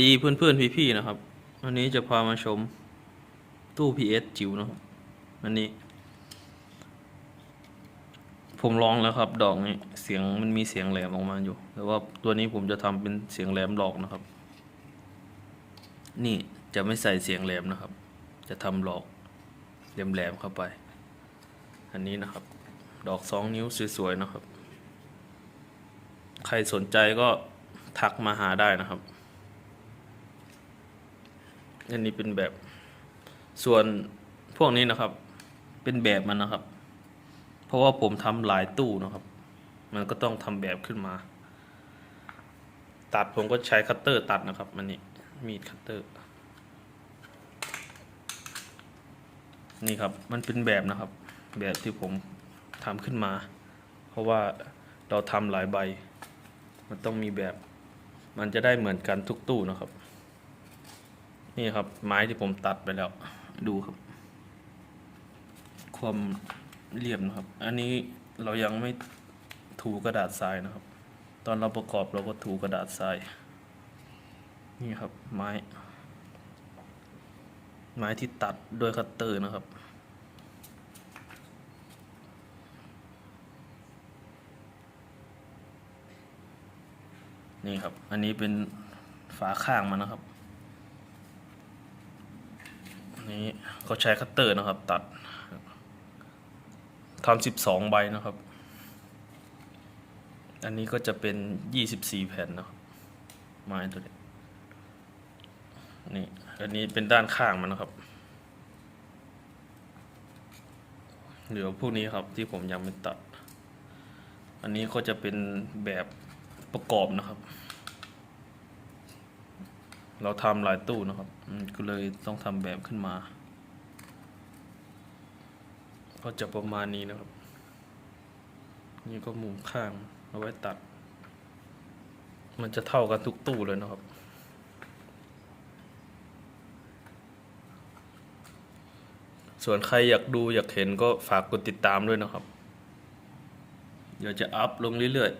ดีเพื่อนๆพี่ๆนะครับ วันนี้จะพามาชมตู้ PS จิ๋วนะครับอันนี้ ผมลองแล้วครับ ดอกนี้เสียงมันมีเสียงแหลมออกมาอยู่ แต่ว่าตัวนี้ผมจะทำเป็นเสียงแหลมหลอกนะครับ นี่จะไม่ใส่เสียงแหลมนะครับ จะทำหลอกแหลมๆเข้าไป อันนี้นะครับ ดอกสองนิ้วสวยๆนะครับ ใครสนใจก็ทักมาหาได้นะครับ อันนี้เป็นแบบส่วนพวกนี้นะครับ เป็นแบบมันนะครับ เพราะว่าผมทำหลายตู้นะครับ มันก็ต้องทำแบบขึ้นมา ตัดผมก็ใช้คัตเตอร์ตัดนะครับมันนี่มีดคัตเตอร์ นี่ครับมันเป็นแบบนะครับ แบบที่ผมทำขึ้นมา เพราะว่าเราทำหลายใบ มันต้องมีแบบ มันจะได้เหมือนกันทุกตู้นะครับ นี่ครับ ไม้ที่ผมตัดไปแล้ว ดูครับ ความเรียบนะครับ อันนี้เรายังไม่ถูกระดาษทรายนะครับ ตอนเราประกอบเราก็ถูกระดาษทราย นี่ครับ ไม้ ไม้ที่ตัดด้วยคัตเตอร์นะครับนี่ครับ อันนี้เป็นฝาข้างมันนะครับ อันนี้ก็ใช้คัตเตอร์นะครับ ตัดทำสิบสองใบนะครับ อันนี้ก็จะเป็นยี่สิบสี่แผ่นนะครับไม้ตัวนี้นี่อันนี้เป็นด้านข้างมันนะครับเดี๋ยวพวกนี้ครับที่ผมยังไม่ตัด อันนี้ก็จะเป็นแบบประกอบนะครับ เราทำหลายตู้นะครับก็เลยต้องทำแบบขึ้นมา ก็จะประมาณนี้นะครับ นี่ก็มุมข้างเอาไว้ตัด มันจะเท่ากันทุกตู้เลยนะครับส่วนใครอยากดูอยากเห็นก็ฝากกดติดตามด้วยนะครับ เดี๋ยวจะอัพลงเรื่อย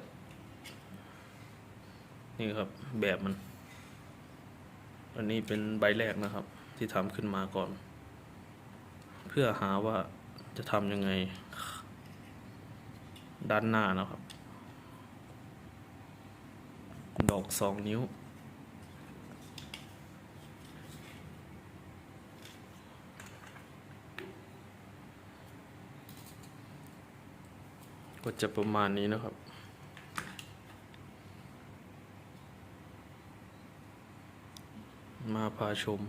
ๆ นี่ครับแบบมัน อันนี้เป็นใบแรกนะครับ ที่ทำขึ้นมาก่อน เพื่อหาว่า จะทำยังไง ด้านหน้านะครับ ดอกสองนิ้ว ก็จะประมาณนี้นะครับมาพาชม